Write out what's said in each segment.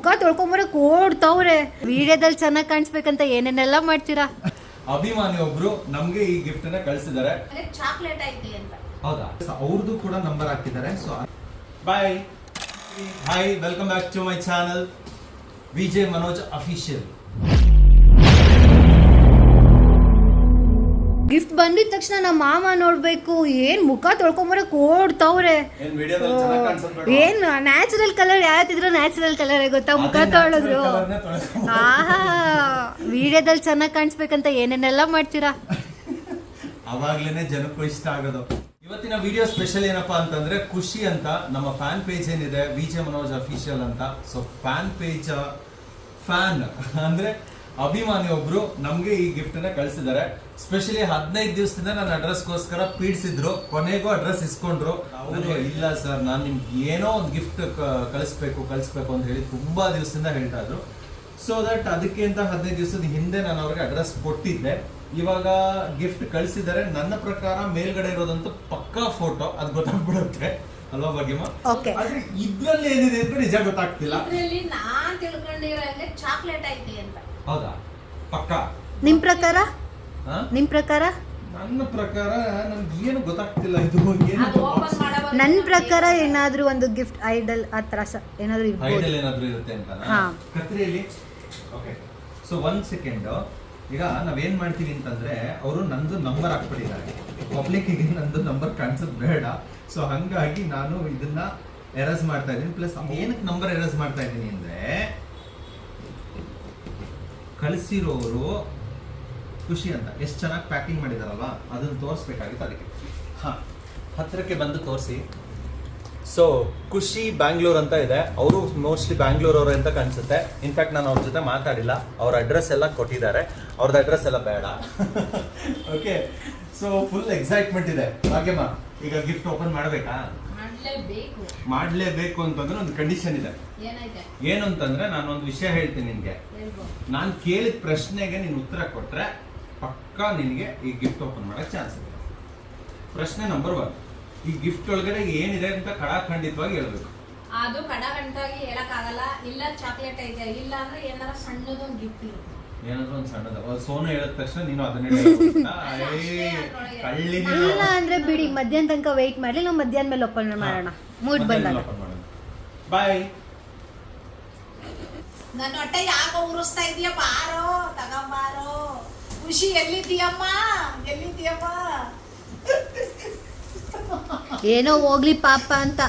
ಮುಖ ತೊಳ್ಕೊಂಬರಕ್ ಕೋಡ್ತವ್ರೆ. ವಿಡಿಯೋದಲ್ಲಿ ಚೆನ್ನಾಗಿ ಕಾಣಿಸ್ಬೇಕಂತ ಏನೇನೆಲ್ಲ ಮಾಡ್ತೀರಾ? ಅಭಿಮಾನಿ ಒಬ್ರು ನಮ್ಗೆ ಈ ಗಿಫ್ಟ್ ಅನ್ನ ಕಳಿಸಿದ್ದಾರೆ. ಚಾಕ್ಲೇಟ್ ಐತಿ ಅಂತ. ಹೌದಾ? ಅವ್ರದ್ದು ಕೂಡ ನಂಬರ್ ಹಾಕಿದ್ದಾರೆ. So bye hi welcome back to my channel Vijay Manoj official gift ಬಂದಿದ ತಕ್ಷಣ ನಮ್ಮ ಮಾಮ ನೋಡ್ಬೇಕು ಏನ್ ಮುಖ ತೊಳ್ಕೊಂಬರಕ್ ಓಡ್ತಾವ್ರೆ. ಏನ್ ನ್ಯಾಚುರಲ್ ಕಲರ್ ಯಾವತ್ತಿದ್ರು ನ್ಯಾಚುರಲ್ ಕಲರ್ ಗೊತ್ತಾ? ಮುಖ ತೊಳೆದ್ರು. ಆಹಾ ವಿಡಿಯೋದಲ್ಲಿ ಚೆನ್ನಾಗಿ ಕಾಣಿಸ್ಬೇಕಂತ ಏನೇನೆಲ್ಲ ಮಾಡ್ತೀರಾ? ಅವಾಗ್ಲೇನೆ ಜನಕ್ಕೂ ಇಷ್ಟ ಆಗೋದು. ಇವತ್ತಿನ ವಿಡಿಯೋ ಸ್ಪೆಷಲ್ ಏನಪ್ಪಾ ಅಂತಂದ್ರೆ ಖುಷಿ ಅಂತ ನಮ್ಮ ಫ್ಯಾನ್ ಪೇಜ್ ಏನಿದೆ ವಿಜಯ್ ಮನೋಜ್ ಅಫಿಷಿಯಲ್ ಅಂತ. ಸೊ ಫ್ಯಾನ್ ಪೇಜ್ ಫ್ಯಾನ್ ಅಂದ್ರೆ ಅಭಿಮಾನಿ ಒಬ್ರು ನಮಗೆ ಈ ಗಿಫ್ಟ್ ಅನ್ನ ಕಳಿಸಿದ್ದಾರೆ. ಸ್ಪೆಷಲಿ ಹದಿನೈದು ದಿವಸದಿಂದ ನನ್ನ ಅಡ್ರೆಸ್ಗೋಸ್ಕರ ಪೀಡಿಸಿದ್ರು. ಕೊನೆಗೂ ಅಡ್ರೆಸ್ ಇಸ್ಕೊಂಡ್ರು. ಅವರು ಇಲ್ಲ ಸರ್ ನಾನು ನಿಮ್ಗೆ ಏನೋ ಒಂದು ಗಿಫ್ಟ್ ಕಳಿಸ್ಬೇಕು ಕಳಿಸ್ಬೇಕು ಅಂತ ಹೇಳಿ ತುಂಬಾ ದಿವಸದಿಂದ ಹೇಳ್ತಾ ಇದ್ರು. ಸೊ ದಟ್ ಅದಕ್ಕೆ ಅಂತ ಹದಿನೈದು ದಿವಸದ ಹಿಂದೆ ನಾನು ಅವ್ರಿಗೆ ಅಡ್ರೆಸ್ ಕೊಟ್ಟಿದ್ದೆ. ಇವಾಗ ಗಿಫ್ಟ್ ಕಳಿಸಿದ್ದಾರೆ. ನನ್ನ ಪ್ರಕಾರ ಮೇಲ್ಗಡೆ ಇರೋದಂತೂ ಪಕ್ಕಾ ಫೋಟೋ ಅದು ಗೊತ್ತಾಗ್ಬಿಡುತ್ತೆ. ಅಲ್ವಾ ಭಾಗ್ಯಮ್ಮ? ಓಕೆ ಆದ್ರೆ ಇದ್ರಲ್ಲಿ ಏನಿದೆ ಅಂತ ನಿಜ ಗೊತ್ತಾಗ್ತಿಲ್ಲ. ಇದ್ರಲ್ಲಿ ನಾನ್ ತಿಳ್ಕೊಂಡಿರೋ ಚಾಕ್ಲೇಟ್ ಐತಿ ಅಂತ. ಹೌದಾ? ಪಕ್ಕ? ನಿಮ್ ಪ್ರಕಾರ? ಹಾ? ನಿಮ್ ಪ್ರಕಾರ? ನನ್ನ ಪ್ರಕಾರ ನನಗೆ ಏನು ಗೊತ್ತಾಗ್ತಿಲ್ಲ ಇದು ಏನು ನನ್ ಪ್ರಕಾರ ಏನಾದ್ರೂ ಒಂದು ಗಿಫ್ಟ್ ಐಡಲ್ ಆ ತರ ಸ- ಏನಾದ್ರೂ ಇರ್ಬೋದು. ಹೈಡಲ್ ಏನಾದ್ರೂ ಇರುತ್ತೆ ಅಂತ ಹಾ. ಕತ್ರಿಯಲ್ಲಿ? ಓಕೆ ಸೊ ಒಂದ್ ಸೆಕೆಂಡ್ ಈಗ ನಾವೇನ್ ಮಾಡ್ತೀವಿ ಅಂತಂದ್ರೆ ಅವರು ನಂದು ನಂಬರ್ ಹಾಕ್ಬಿಟ್ಟಿದ್ದಾರೆ. ಪಬ್ಲಿಕ್ ನಂದು ನಂಬರ್ ಕಾಣಿಸೋದು ಬೇಡ. ಸೊ ಹಂಗಾಗಿ ನಾನು ಇದನ್ನ ಎರೇಸ್ ಮಾಡ್ತಾ ಇದ್ದೀನಿ. ಪ್ಲಸ್ ಏನಕ್ಕೆ ನಂಬರ್ ಎರೇಸ್ ಮಾಡ್ತಾ ಇದ್ದೀನಿ ಅಂದ್ರೆ ಕಳಿಸಿರೋರು ಖುಷಿ ಅಂತ. ಎಷ್ಟು ಚೆನ್ನಾಗಿ ಪ್ಯಾಕಿಂಗ್ ಮಾಡಿದಾರಲ್ವಾ? ಅದನ್ನು ತೋರಿಸ್ಬೇಕಾಗಿತ್ತು ಅದಕ್ಕೆ. ಹಾ. ಹತ್ತಿರಕ್ಕೆ ಬಂದು ತೋರಿಸಿ. ಸೊ ಖುಷಿ ಬ್ಯಾಂಗ್ಳೂರ್ ಅಂತ ಇದೆ. ಅವರು ಮೋಸ್ಟ್ಲಿ ಬ್ಯಾಂಗ್ಳೂರ್ ಅವರು ಅಂತ ಕಾಣಿಸುತ್ತೆ. ಇನ್ಫ್ಯಾಕ್ಟ್ ನಾನು ಅವ್ರ ಜೊತೆ ಮಾತಾಡಿಲ್ಲ. ಅವ್ರ ಅಡ್ರೆಸ್ ಎಲ್ಲ ಕೊಟ್ಟಿದ್ದಾರೆ. ಅವ್ರದ್ದು ಅಡ್ರೆಸ್ ಎಲ್ಲ ಬೇಡ. ಓಕೆ ಸೊ ಫುಲ್ ಎಕ್ಸೈಟ್ಮೆಂಟ್ ಇದೆ. ಭಾಗ್ಯಮ್ಮ, ಈಗ ಗಿಫ್ಟ್ ಓಪನ್ ಮಾಡಬೇಕಾ? ಮಾಡ್ಲೇಬೇಕು. ಅಂತಂದ್ರೆ ಒಂದು ಕಂಡೀಷನ್ ಇದೆ. ಏನು ಅಂತಂದ್ರೆ ನಾನು ಒಂದು ವಿಷಯ ಹೇಳ್ತೀನಿ ನಿನ್ಗೆ ನಾನು ಕೇಳಿದ ಪ್ರಶ್ನೆಗೆ ನೀನು ಉತ್ತರ ಕೊಟ್ರೆ ಪಕ್ಕಾ ನಿನಗೆ ಈ ಗಿಫ್ಟ್ ಓಪನ್ ಮಾಡಕ್ ಚಾನ್ಸ್ ಇದೆ. ಪ್ರಶ್ನೆ ನಂಬರ್ ಒನ್ ಈ ಗಿಫ್ಟ್ ಒಳಗಡೆ ಏನಿದೆ ಅಂತ ಕಡಾಖಂಡಿತವಾಗಿ ಹೇಳ್ಬೇಕು. ಅದು ಕಡಾಖಂಡಿತವಾಗಿ ಹೇಳಕ್ ಆಗಲ್ಲ ಇಲ್ಲ ಚಾಕ್ಲೇಟ್ ಐತೆ. ಇಲ್ಲ ಅಂದ್ರೆ ಏನಾರ ಸಣ್ಣದೊಂದು ಗಿಫ್ಟ್ ಇರುತ್ತೆ. ಏನಾದ್ರು ಒಂದು ಸಣ್ಣದ ಸೋನು ಹೇಳಿದ ತಕ್ಷಣ ನೀನು ಅದನ್ನೇ ಇಲ್ಲ ಅಂದ್ರೆ ಬಿಡಿ ಮಧ್ಯಾಹ್ನ ತನಕ ವೆಯ್ಟ್ ಮಾಡ್ಲಿ ನಾವು ಮಧ್ಯಾಹ್ನ ಮೇಲೆ ಒಪ್ಪಂದ ಮಾಡೋಣ ಮೂಡ್ ಬಂದಾಗ. ಬಾಯ್ ನನ್ನ ಹೊಟ್ಟೆ ಯಾಕ ಉರಿಸ್ತಾ ಇದೀಯ ಬಾರೋ ತಗೊಂಬಾರೋ ಖುಷಿ ಎಲ್ಲಿದ್ದೀಯಮ್ಮ ಎಲ್ಲಿದ್ದೀಯಮ್ಮ ಏನೋ ಹೋಗ್ಲಿ ಪಾಪ ಅಂತ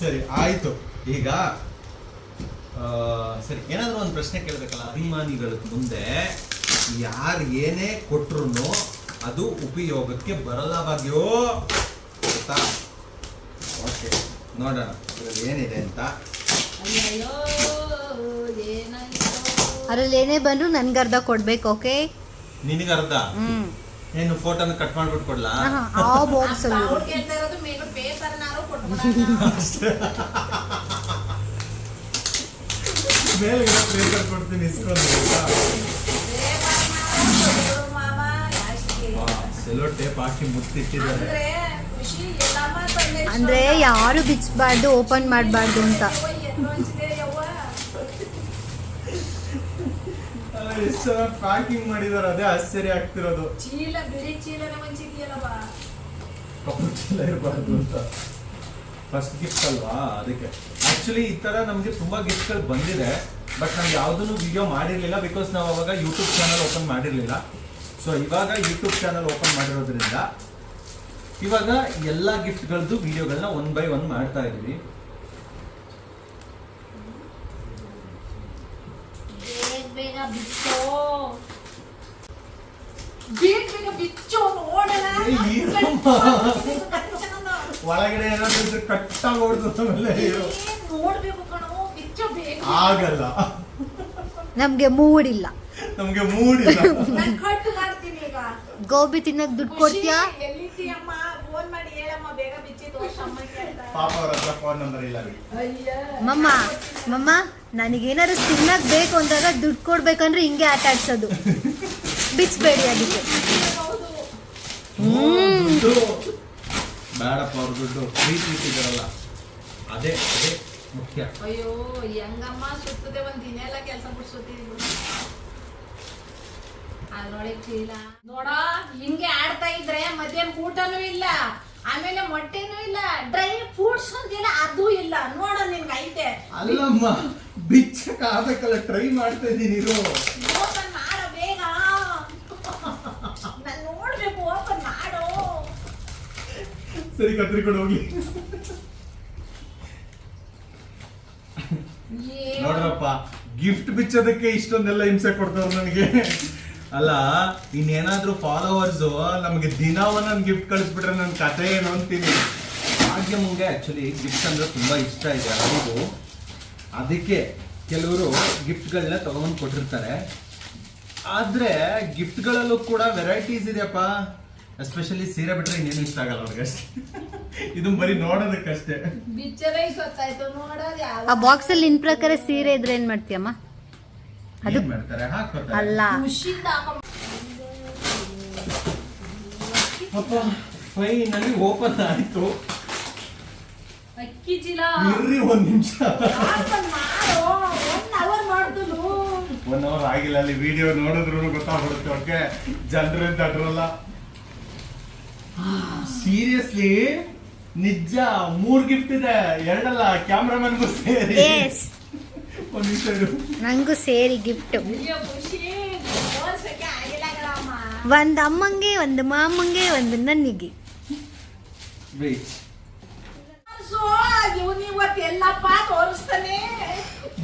ಸರಿ ಆಯ್ತು ಈಗ ಸರಿ ಏನಾದರೂ ಒಂದು ಪ್ರಶ್ನೆ ಕೇಳಬೇಕಲ್ಲ ಅಭಿಮಾನಿಗಳ ಮುಂದೆ ಯಾರು ಏನೇ ಕೊಟ್ರು ಅದು ಉಪಯೋಗಕ್ಕೆ ಬರಲ್ಲ ಭಾಗ್ಯೋ. ಗೊತ್ತಾ? ಓಕೆ. ನೋಡೋಣ ಇದ್ರಲ್ಲಿ ಏನಿದೆ ಅಂತ. ಅದ್ರಲ್ಲಿ ಏನೇ ಬಂದ್ರು ನನ್ಗೆ ಅರ್ಧ ಕೊಡ್ಬೇಕು ಓಕೆ? ನಿನಗೆ ಅರ್ಧ? ಹ್ಮ್. ಏನು ಫೋಟೋನ ಕಟ್ ಮಾಡ್ಬಿಟ್ಟು ಕೊಡ್ಲಾ? ಆ ಬಾಕ್ಸ್ ಅಲ್ಲಿ ಅವ್ರು ಕೇಳ್ತಾ ಇರೋದು ಮೇಲೆ ಇರೋ ಪೇಪರ್ ಕೊಡ್ತೀನಿ ಇಸ್ಕೊಂಡು ಸೆಲೋ ಟೇಪ್ ಹಾಕಿ ಅಂದ್ರೆ ತಂದೆ ಅಂದ್ರೆ ಯಾರು ಬಿಚ್ಚಬಾರ್ದು ಓಪನ್ ಮಾಡಬಾರ್ದು ಅಂತ. ಎಷ್ಟು ಚೆನ್ನಾಗಿ ಪ್ಯಾಕಿಂಗ್ ಮಾಡಿದಾರೆ ಅದೇ ಆಶ್ಚರ್ಯ ಆಗ್ತಿರೋದು. ಚೀಲ ಬಿಳಿ ಚೀಲ ಮಂಚಿದ್ಯಲ್ಲವ ಕಪ್ಪು ಚೀಲ ಇರಬಾರ್ದು ಅಂತ. ಫಸ್ಟ್ ಗಿಫ್ಟ್ ಅಲ್ವಾ? ಅದಕ್ಕೆ. ಆಕ್ಚುಲಿ ಈ ತರ ನಮಗೆ ತುಂಬಾ ಗಿಫ್ಟ್ಗಳು ಬಂದಿದೆ ಬಟ್ ನಾವು ಯಾವುದನ್ನು ವಿಡಿಯೋ ಮಾಡಿರ್ಲಿಲ್ಲ ಬಿಕಾಸ್ ನಾವು ಅವಾಗ ಯೂಟ್ಯೂಬ್ ಚಾನಲ್ ಓಪನ್ ಮಾಡಿರ್ಲಿಲ್ಲ. ಸೊ ಇವಾಗ ಯೂಟ್ಯೂಬ್ ಚಾನಲ್ ಓಪನ್ ಮಾಡಿರೋದ್ರಿಂದ ಇವಾಗ ಎಲ್ಲ ಗಿಫ್ಟ್ಗಳದ್ದು ವಿಡಿಯೋಗಳನ್ನ ಒನ್ ಬೈ ಒನ್ ಮಾಡ್ತಾ ಇದೀವಿ ಬಿಚ್ಚೋ. ನೋಡೋಣ? ಒಳಗಡೆ ಏನಾದ್ರು ಇದ್ರೆ ಕಟ್ಟಾಗಿ ಹೊಡೆದು ಆಮೇಲೆ ಇರು. ನೋಡ್ಬೇಕು ಕಣೋ ಬಿಚ್ಚೋ ಆಗಲ್ಲ. ನಮ್ಗೆ ಮೂಡಿಲ್ಲ. ನಮ್ಗೆ ಮೂಡಿಲ್ಲ. ನಾನ್ ಕಟ್ ಮಾಡ್ತೀನಿ ಈಗ. ಗೋಬಿ ತಿನ್ನಕ್ ದುಡ್ಡು ಕೊಡ್ತೀಯಾ? ಎಲ್ಲಿದ್ದೀಯಮ್ಮ? ಫೋನ್ ಮಾಡಿ ಹೇಳಮ್ಮ ಬೇಗ ಬಿಚ್ಚಿ ತೋರ್ಸ ಅಮ್ಮ ಕೇಳ್ತಾ ಪಾಪ ಅವ್ರ ಹತ್ರ ಫೋನ್ ನಂಬರ್ ಇಲ್ಲ ಬಿಡಿ. ಅಯ್ಯ. ಮಮ್ಮ ಮಮ್ಮ ನನಗೇನಾದ್ರು ತಿನ್ನಕ್ ಬೇಕು ಅಂದಾಗ ದುಡ್ಡು ಕೊಡ್ಬೇಕಂದ್ರೆ ಹಿಂಗೆ ಆಟ ಆಡ್ಸೋದು. ಬಿಚ್ಚಬೇಡಿ ಅದಕ್ಕೆ ಹ್ಮ್. ಬೇಡಪ್ಪ ಅವ್ರ ದುಡ್ಡು. ಪ್ರೀತಿ ಇಟ್ಟಿದ್ದಾರಲ್ಲ. ಅದೇ ಅದೇ ಮುಖ್ಯ. ಅಯ್ಯೋ ಹೆಂಗಮ್ಮ ಸುತ್ತದೆ ಒಂದ್ ದಿನ ಎಲ್ಲ ಕೆಲಸ ಬಿಡ್ಸುತ್ತಿದ್ರು ಅದ್ರೊಳಗೆ ಚೀಲ. ನೋಡ ಹಿಂಗೆ ಆಡ್ತಾ ಇದ್ರೆ ಮಧ್ಯಾಹ್ನ ಊಟನೂ ಇಲ್ಲ ಆಮೇಲೆ ಮೊಟ್ಟೆನೂ ಇಲ್ಲ ಡ್ರೈ ಫ್ರೂಟ್ಸ್ ಅಂತಿಲ್ಲ ಅದು ಇಲ್ಲ. ನೋಡ ನಿನ್ಗೆ ಐತೆ ಅಲ್ಲಮ್ಮ ಬಿಚ್ಚಕ್ ಆಗ್ಬೇಕಲ್ಲ ಟ್ರೈ ಮಾಡ್ತಾ ಇದೀನಿ ಇರು ಓಪನ್ ಮಾಡ ಬೇಗ ನಾನು ನೋಡ್ಬೇಕು ಓಪನ್ ಮಾಡು ಸರಿ ಕತ್ರಿಕೊಂಡು ಹೋಗಿ. ನೋಡ್ರಪ್ಪ ಗಿಫ್ಟ್ ಬಿಚ್ಚೋದಕ್ಕೆ ಇಷ್ಟೊಂದೆಲ್ಲ ಹಿಂಸೆ ಕೊಡ್ತಾವ್ರು ನನಗೆ ಅಲ್ಲ ಇನ್ನೇನಾದ್ರೂ ಫಾಲೋವರ್ಸ್ ನಮಗೆ ದಿನ ಒಂದೊಂದು ಗಿಫ್ಟ್ ಕಳಿಸ್ಬಿಟ್ರೆ ನನ್ನ ಕತೆ ಏನು ಅಂತೀನಿ. ಹಾಗೆ ಮುಂಗೆ ಆ್ಯಕ್ಚುಲಿ ಗಿಫ್ಟ್ ಅಂದ್ರೆ ತುಂಬ ಇಷ್ಟ ಇದೆ ಹೌದು. ಅದಕ್ಕೆ ಕೆಲವರು ಗಿಫ್ಟ್ಗಳನ್ನ ತಗೊಂಡ್ ಕೊಟ್ಟಿರ್ತಾರೆ. ಆದ್ರೆ ಗಿಫ್ಟ್ಗಳಲ್ಲೂ ಕೂಡ ವೆರೈಟೀಸ್ ಇದೆಯಪ್ಪ. ಎಸ್ಪೆಷಲಿ ಸೀರೆ ಬಿಟ್ರೆ ಇನ್ನೇನು ಇಷ್ಟ ಆಗಲ್ಲ ಅವ್ರಿಗೆ ಅಷ್ಟೇ. ಇದು ಬರೀ ನೋಡೋದಕ್ಕಷ್ಟೇ. ಬಿಚ್ಚರೇ ಗೊತ್ತಾಯ್ತು ನೋಡೋದು ಯಾವ ಆ ಬಾಕ್ಸ್ ಅಲ್ಲಿ ನಿನ್ ಪ್ರಕಾರ ಸೀರೆ ಇದ್ರೆ ಏನ್ ಮಾಡ್ತೀಯಮ್ಮ? ಅದು ಏನ್ ಮಾಡ್ತಾರೆ ಹಾಕ್ಕೊತಾರೆ ಅಲ್ಲ. ಖುಷಿಯಿಂದ ಹಾಕೋ ಫೈನಲಿ ಓಪನ್ ಆಯ್ತು. ಅಕ್ಕಿ ಚೀಲ. ಇರ್ರಿ ಒಂದ್ ನಿಮಿಷ. ಓಪನ್ ಮಾಡು? ಒನ್ ಅವರ್ ಮಾಡ್ದಲು ಒನ್ ಅವರ್ ಆಗಿಲ್ಲ ಅಲ್ಲಿ ವಿಡಿಯೋ ನೋಡಿದ್ರು ಗೊತ್ತಾಗ್ಬಿಡುತ್ತೆ ಅವ್ರಿಗೆ. ಜನರು ಅಂತ ಅಡ್ರಲ್ಲ ಸೀರಿಯಸ್ಲಿ ನಿಜ ಮೂರ್ ಗಿಫ್ಟ್ ಇದೆ. ಎರಡಲ್ಲ ಕ್ಯಾಮ್ರಾಮನ್ಗೂ ಸೇರಿ. ಎಸ್ ಒಂದ್ ನಿಮಿಷ ನಂಗೂ ಸೇರಿ ಗಿಫ್ಟ್ ಒಂದ್ ಅಮ್ಮಂಗೆ ಒಂದು ಮಾಮಂಗೆ ಒಂದು ನನ್ನಿಗೆ.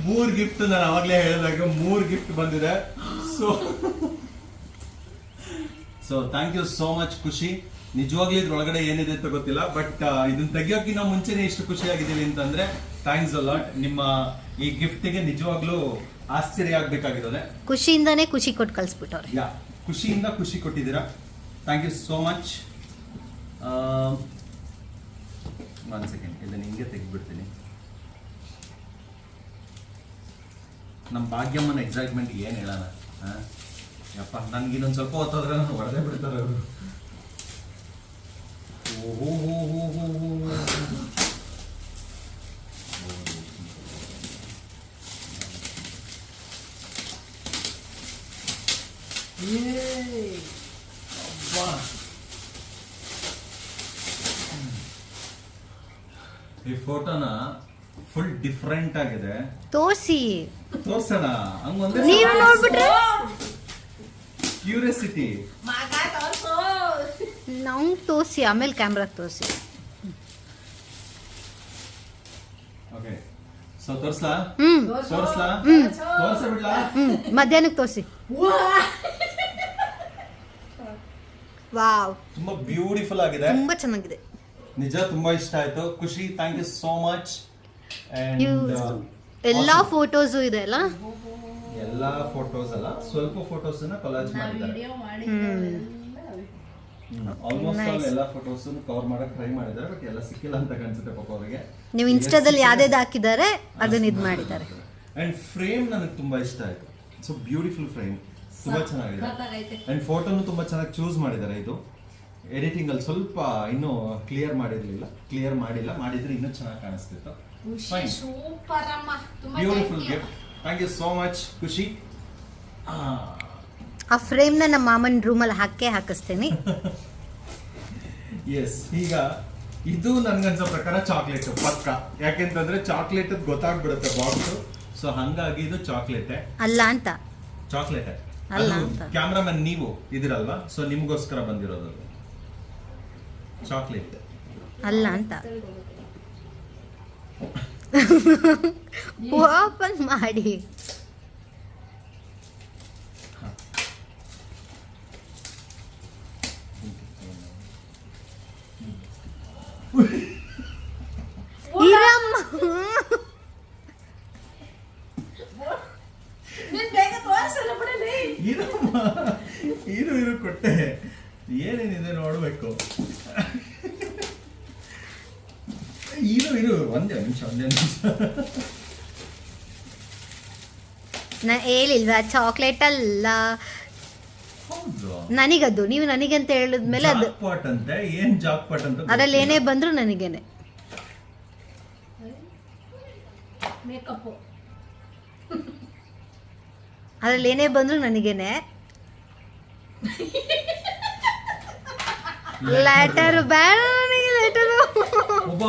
ಮೂರ್ ಗಿಫ್ಟ್ ನಾನು ಅವಾಗ್ಲೇ ಹೇಳಿದಾಗ ಮೂರ್ ಗಿಫ್ಟ್ ಬಂದಿದೆ. So so thank you so much ಖುಷಿ. ನಿಜವಾಗ್ಲೂ ಇದ್ರೊಳಗಡೆ ಏನಿದೆ ಅಂತ ಗೊತ್ತಿಲ್ಲ ಬಟ್ ಇದನ್ನ ತೆಗಿಯೋಕ್ಕಿಂತ ಮುಂಚೆನೆ ಎಷ್ಟು ಖುಷಿಯಾಗಿದ್ದೀವಿ ಅಂತಂದ್ರೆ ಥ್ಯಾಂಕ್ಸ್ ಅಲಾಟ್ ನಿಮ್ಮ ಈ ಗಿಫ್ಟಿಗೆ ನಿಜವಾಗ್ಲೂ ಆಶ್ಚರ್ಯ ಆಗ್ಬೇಕಾಗಿರೋದೆ. ಖುಷಿಯಿಂದಾನೇ ಖುಷಿ ಕೊಟ್ಟು ಕಳ್ಸ್ಬಿಟ್ಟವ್ರೆ. ಯಾ ಖುಷಿಯಿಂದ ಖುಷಿ ಕೊಟ್ಟಿದ್ದೀರಾ? Thank you so much one second ಇದನ್ನ ಹಿಂಗೆ ತೆಗೆದ್ಬಿಡ್ತೀನಿ. ನಮ್ಮ ಭಾಗ್ಯಮ್ಮನ ಎಕ್ಸೈಟ್ಮೆಂಟ್ ಏನು ಹೇಳೋಣ ಹಾಂ ಯಪ್ಪ ನನಗೆ ಇನ್ನೊಂದು ಸ್ವಲ್ಪ ಹೊತ್ತಾದ್ರೆ ನಾನು ಹೊಡೆದೇ ಬಿಡ್ತಾರೆ ಅವರು ಓಹೋ ಹೋ ಹೋ ಹೋ ಹೋ ಹೋ. ಅಬ್ಬಾ. ಈ ಫೋಟೋನ ಫುಲ್ ಡಿಫ್ರೆಂಟ್ ಆಗಿದೆ. ತೋರಿಸಿ. ತೋರ್ಸೋಣ. ಹಂಗೊಂದೇ ನೀವು ನೋಡ್ಬಿಟ್ರೆ? ಕ್ಯೂರಿಯಾಸಿಟಿ ನಂಗೆ ತೋರ್ಸಿ ಆಮೇಲೆ ಕ್ಯಾಮ್ರಾಗೆ ತೋರಿಸಿ. ಮಧ್ಯಾಹ್ನಕ್ಕೆ ತೋರಿಸಿ. ವಾವ್. ತುಂಬಾ ಬ್ಯೂಟಿಫುಲ್ ಆಗಿದೆ. ತುಂಬಾ ಚೆನ್ನಾಗಿದೆ. ನಿಜ ತುಂಬಾ ಇಷ್ಟ ಆಯ್ತು. ಖುಷಿ thank you so much and ಎಲ್ಲಾ ಫೋಟೋಸ್ ಇದೆ ಅಲ್ಲ? ಎಲ್ಲಾ ಫೋಟೋಸ್ ಅಲ್ಲ. ಸ್ವಲ್ಪ ಫೋಟೋಸ್ ಕೊಲಾಜ್ ನಾ ಮಾಡಿದ್ದಾರೆ. ನೀವು ಇನ್ಸ್ಟಾದಲ್ಲಿ ಯಾವ್ದು ಹಾಕಿದ್ದಾರೆ ಅದನ್ನ ಇದ್ ಮಾಡಿದ್ದಾರೆ. ಅಂಡ್ ಫ್ರೇಮ್ ನನಗೆ ತುಂಬಾ ಇಷ್ಟ ಆಯ್ತು. ಸೊ ಬ್ಯೂಟಿಫುಲ್ ಫ್ರೇಮ್ ತುಂಬಾ ಚೆನ್ನಾಗಿದೆ. ಅಂಡ್ ಫೋಟೋನು ತುಂಬಾ ಚೆನ್ನಾಗಿ ಚೂಸ್ ಮಾಡಿದ್ದಾರೆ ಇದು. ಎಡಿಟಿಂಗ್ ಅಲ್ಲಿ ಸ್ವಲ್ಪ ಇನ್ನೂ ಕ್ಲಿಯರ್ ಮಾಡಿರ್ಲಿಲ್ಲ. ಕ್ಲಿಯರ್ ಮಾಡಿಲ್ಲ. ಮಾಡಿದ್ರೆ ಇನ್ನೂ ಚೆನ್ನಾಗಿ ಕಾಣಿಸ್ತಿತ್ತು. ಖುಷಿ ಸೂಪರ್ ಅಮ್ಮ. ತುಂಬಾ beautiful gift thank you so much ಖುಷಿ. ಆ, ಫ್ರೇಮ್ ಫ್ರೇಮ್ನ ನಮ್ಮ ಮಾಮನ ರೂಮಲ್ಲಿ ಹಾಕೇ ಹಾಕಿಸ್ತೀನಿ. ಎಸ್ ಈಗ ಇದು ನನ್ಗನ್ಸೋ ಪ್ರಕಾರ ಚಾಕ್ಲೇಟ್ ಪಕ್ಕ. ಯಾಕೆಂತಂದ್ರೆ ಚಾಕ್ಲೇಟ್ ಗೊತ್ತಾಗ್ಬಿಡುತ್ತೆ ಬಾಕ್ಸ್ ಸೊ ಹಂಗಾಗಿ ಇದು ಚಾಕ್ಲೇಟ್. ಅಲ್ಲ ಅಂತ. ಚಾಕ್ಲೇಟ್. ಅಲ್ಲ ಅಂತ. ಕ್ಯಾಮ್ರಾಮನ್ ನೀವು ಇದಿರಲ್ವಾ ಸೊ ನಿಮಗೋಸ್ಕರ ಬಂದಿರೋದು ಚಾಕ್ಲೇಟ್. ಅಲ್ಲ ಅಂತ. ಓಪನ್ ಮಾಡಿ ಇರಮ್ಮ ನೀನ್ ಬೇಗ ತೋರ್ಸಲ್ಲ ಬಿಡಲಿ ಇರಮ್ಮ ಇರು ಇರು ಕೊಟ್ಟೆ ಏನೇನಿದೆ ನೋಡ್ಬೇಕು. ಇರು ಇರು ಒಂದೇ ನಿಮಿಷ ಒಂದೇ ನಿಮಿಷ. ನಾ ಹೇಳಿಲ್ವಾ ಚಾಕ್ಲೇಟ್ ಅಲ್ಲ. ಹೌದು. ನನಗದು ನೀವು ನನಗೆ ಅಂತ ಹೇಳಿದ್ಮೇಲೆ ಅದು. ಜಾಕ್ಪಾಟ್ ಅಂತ ಏನ್ ಜಾಕ್ಪಾಟ್ ಅಂತ ಅದರಲ್ಲಿ ಏನೇ ಬಂದ್ರು ನನಗೇನೆ. ಮೇಕಪ್ ಅದ್ರಲ್ಲಿ ಏನೇ ಬಂದ್ರು ನನಗೇನೆ. ಲೆಟರ್ ಬೇಡ ನನಗೆ ಲೆಟರ್ ಒಬ್ಬ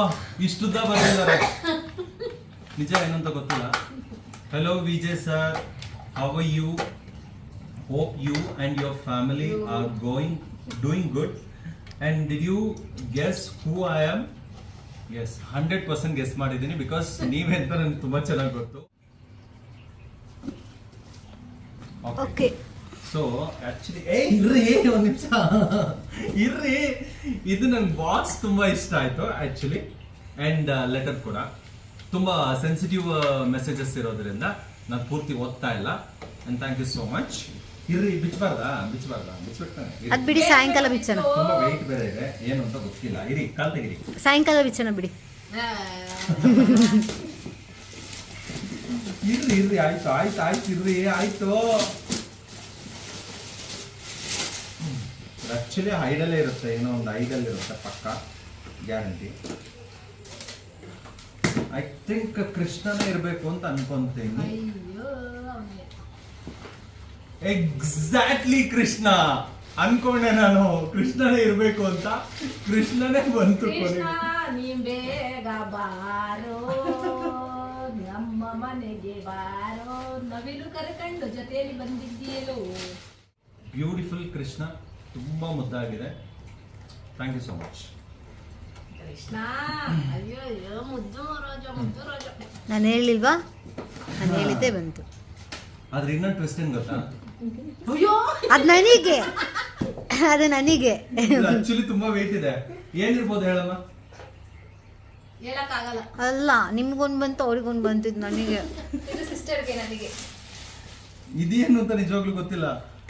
ಇಷ್ಟುದ್ದ ಬರ್ತಿದ್ದಾರೆ ನಿಜ ಏನಂತ ಗೊತ್ತಿಲ್ಲ. Hello Vijay sir how are you hope you and your family are going doing good and did you guess who I am yes hundred percent guess ಮಾಡಿದ್ದೀನಿ ಬಿಕಾಸ್ ನೀವೆಂತ ನನಗೆ ತುಂಬ ಚೆನ್ನಾಗಿ ಗೊತ್ತು. ಓಕೆ ಸೊ ಆಕ್ಚುಲಿ ಏ ಇರ್ರಿ ಒಂದ್ ನಿಮಿಷ. ಇರ್ರಿ ಇದು ನನ್ ಬಾಕ್ಸ್ ತುಂಬಾ ಇಷ್ಟ ಆಯ್ತು ಆಕ್ಚುಲಿ ಅಂಡ್ ಲೆಟರ್ ಕೂಡ. ತುಂಬಾ ಸೆನ್ಸಿಟಿವ್ ಮೆಸೇಜಸ್ ಇರೋದ್ರಿಂದ ನಾನು ಪೂರ್ತಿ ಓದ್ತಾ ಇಲ್ಲ. And thank you so much ಇರ್ರಿ ಬಿಚ್ಚಬಾರ್ದಾ ಬಿಚ್ಚಬಾರ್ದಾ ಬಿಚ್ಬಿಡ್ತಾನೆ. ಅದ್ ಬಿಡಿ ಸಾಯಂಕಾಲ ಬಿಚ್ಚನ ತುಂಬಾ ವೆಯ್ಟ್ ಬೇರೆ ಇದೆ. ಏನು ಅಂತ ಗೊತ್ತಿಲ್ಲ. ಇರಿ ಕಾಲ್ ತೆಗಿರಿ. ಸಾಯಂಕಾಲ ಬಿಚ್ಚನ ಬಿಡಿ. ಇರ್ರಿ ಇರ್ರಿ ಆಯ್ತು ಆಯ್ತು ಆಯ್ತು ಇರ್ರಿ ಆಯ್ತು. ಆಕ್ಚುಲಿ ಐಡಲ್ಲೇ ಇರುತ್ತೆ. ಏನೋ ಒಂದು ಐಡಲ್ ಇರುತ್ತೆ ಪಕ್ಕ. ಗ್ಯಾರಂಟಿ ಐ ಥಿಂಕ್ ಕೃಷ್ಣನೇ ಇರಬೇಕು ಅಂತ ಅನ್ಕೊಂತೀನಿ. ಎಕ್ಸಾಕ್ಟ್ಲಿ ಕೃಷ್ಣ. ಅನ್ಕೊಂಡೆ ನಾನು. ಕೃಷ್ಣನೇ ಇರಬೇಕು ಅಂತ ಕೃಷ್ಣನೇ ಬಂತು ನಮ್ಮ ಮನೆಗೆ ಬಾರೋ. ನವಿಲು ಕರ್ಕೊಂಡು ಜೊತೆಯಲ್ಲಿ ಬಂದಿದ್ದೀಯಲು ಬ್ಯೂಟಿಫುಲ್ ಕೃಷ್ಣ. ತುಂಬಾ ಮುದ್ದಾಗಿದೆ. Thank you so much Krishna ಅಯ್ಯೋ ಅಯ್ಯೋ ಮುದ್ದು ರೋಜ ಮುದ್ದು ರೋಜ. ನಾನು ಹೇಳಿಲ್ವಾ? ನಾನು ಹೇಳಿದ್ದೆ ಬಂತು. ಆದ್ರೆ ಇನ್ನೊಂದು ಟ್ವಿಸ್ಟ್ ಏನ್ ಗೊತ್ತಾ? ಅಯ್ಯೋ! ಅದು ನನಗೆ. ಅದು ನನಗೆ. ಆಕ್ಚುಲಿ ತುಂಬಾ ವೇಟ್ ಇದೆ. ಏನಿರ್ಬೋದು ಹೇಳಮ್ಮ? ಹೇಳಕ್ಕಾಗಲ್ಲ. ಅಲ್ಲ ನಿಮ್ಗೊಂದು ಬಂತು ಅವ್ರಿಗೊಂದು ಬಂತು ಇದು ನನಗೆ. ಇದು ಸಿಸ್ಟರ್ಗೆ ನನಗೆ. ಇದೇನು ಅಂತ ನಿಜವಾಗ್ಲೂ ಗೊತ್ತಿಲ್ಲ.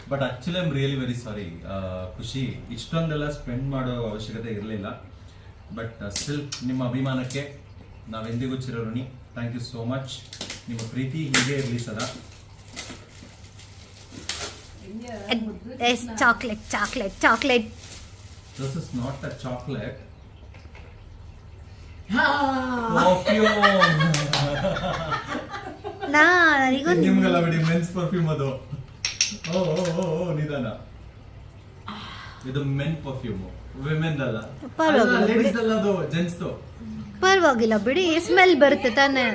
But actually I'm really very sorry ಖುಷಿ ಇಷ್ಟೊಂದೆಲ್ಲ ಸ್ಪೆಂಡ್ ಮಾಡೋ ಅವಶ್ಯಕತೆ ಇರಲಿಲ್ಲ. ಬಟ್ ಸ್ಟಿಲ್ ನಿಮ್ಮ ಅಭಿಮಾನಕ್ಕೆ ನಾವೆಂದಿಗೂ ಚಿರಋಣಿ. ಥ್ಯಾಂಕ್ ಯು ಸೋ ಮಚ್ ನಿಮ್ಮ ಪ್ರೀತಿ ಹೀಗೆ ಇರಲಿ ಸದಾ. Yes chocolate chocolate chocolate this is not a chocolate. ನಾ ನಿಮ್ಗೆಲ್ಲ ಬಿಡಿ ಮೆನ್ಸ್ ಪರ್ಫ್ಯೂಮ್ ಅದು. ಓ ಓ ಓ ನಿಧಾನ. ಇದು ಮೆನ್ ಪರ್ಫ್ಯೂಮ್ ವಿಮೆನ್ ಅಲ್ಲ ಪರವಾಗಿಲ್ಲ ಬಿಡಿ. ಲೇಡೀಸ್ ಅಲ್ಲ ಅದು ಜೆಂಟ್ಸ್ ಪರವಾಗಿಲ್ಲ ಬಿಡಿ ಸ್ಮೆಲ್ ಬರುತ್ತೆ ತಾನೆ.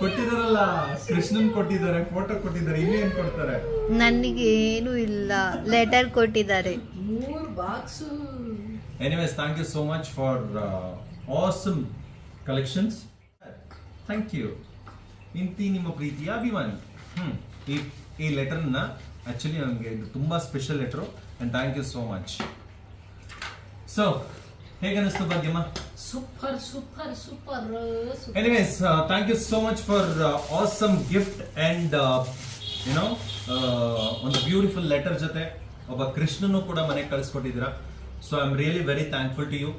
ಕೊಟ್ಟಿದಾರಲ್ಲ ಕೃಷ್ಣನ್ ಕೊಟ್ಟಿದ್ದಾರೆ ಫೋಟೋ ಕೊಟ್ಟಿದ್ದಾರೆ ಇನ್ನೇನ್ ಕೊಡ್ತಾರೆ? ನನಗೇನು ಇಲ್ಲ ಲೆಟರ್ ಕೊಟ್ಟಿದ್ದಾರೆ. ಮೂರ್ box anyways thank you so much for awesome collections thank you ಇಂತಿ ನಿಮ್ಮ ಪ್ರೀತಿಯ ಅಭಿಮಾನಿ. ಹ್ಮ್ ಈ ಈ ಲೆಟರ್ನ ಆಕ್ಚುಲಿ ನನಗೆ ಇದು ತುಂಬ special letter and thank you so much so ಹೇಗೆ ಅನಿಸ್ತು Bhagyamma? Super super super anyways thank you so much for awesome gift and you know ಒಂದು ಬ್ಯೂಟಿಫುಲ್ ಲೆಟರ್ ಜೊತೆ ಒಬ್ಬ ಕೃಷ್ಣನು ಕೂಡ ಮನೆಗೆ ಕಳಿಸ್ಕೊಟ್ಟಿದ್ದೀರಾ. So I am really very thankful to you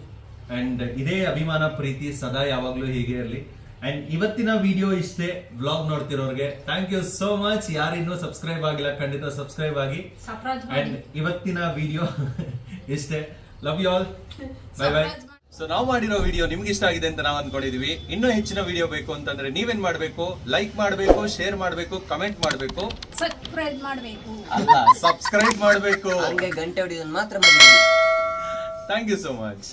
and ಇದೇ ಅಭಿಮಾನ ಪ್ರೀತಿ ಸದಾ ಯಾವಾಗಲೂ ಹೀಗೆ ಇರಲಿ. ಅಂಡ್ ಇವತ್ತಿನ ವಿಡಿಯೋ ಇಷ್ಟೇ ವ್ಲಾಗ್ ನೋಡ್ತಿರೋರಿಗೆ. ಥ್ಯಾಂಕ್ ಯು ಸೋ ಮಚ್ ಯಾರಿನ್ನೂ ಸಬ್ಸ್ಕ್ರೈಬ್ ಆಗಿಲ್ಲ ಖಂಡಿತ ಸಬ್ಸ್ಕ್ರೈಬ್ ಆಗಿ. ಅಂಡ್ ಇವತ್ತಿನ ವಿಡಿಯೋ ಇಷ್ಟೇ. Love you all bye bye. So ನಾವು ಮಾಡಿರೋ ವಿಡಿಯೋ ನಿಮ್ಗೆ ಇಷ್ಟ ಆಗಿದೆ ಅಂತ ನಾವು ಅನ್ಕೊಂಡಿದೀವಿ ಇನ್ನೂ ಹೆಚ್ಚಿನ ವಿಡಿಯೋ ಬೇಕು ಅಂತಂದ್ರೆ ನೀವೇನ್ ಮಾಡ್ಬೇಕು? ಲೈಕ್ ಮಾಡ್ಬೇಕು ಶೇರ್ ಮಾಡ್ಬೇಕು ಕಮೆಂಟ್ ಮಾಡ್ಬೇಕು. ಸರ್ಪ್ರೈಸ್ ಮಾಡಬೇಕು. ಅಲ್ಲ ಸಬ್ಸ್ಕ್ರೈಬ್ ಮಾಡಬೇಕು. ಹಂಗೆ ಗಂಟೆ ಹೊಡಿಯೋದನ್ನ ಮಾತ್ರ ಮಾಡಿ ಥ್ಯಾಂಕ್ ಯು ಸೋ ಮಚ್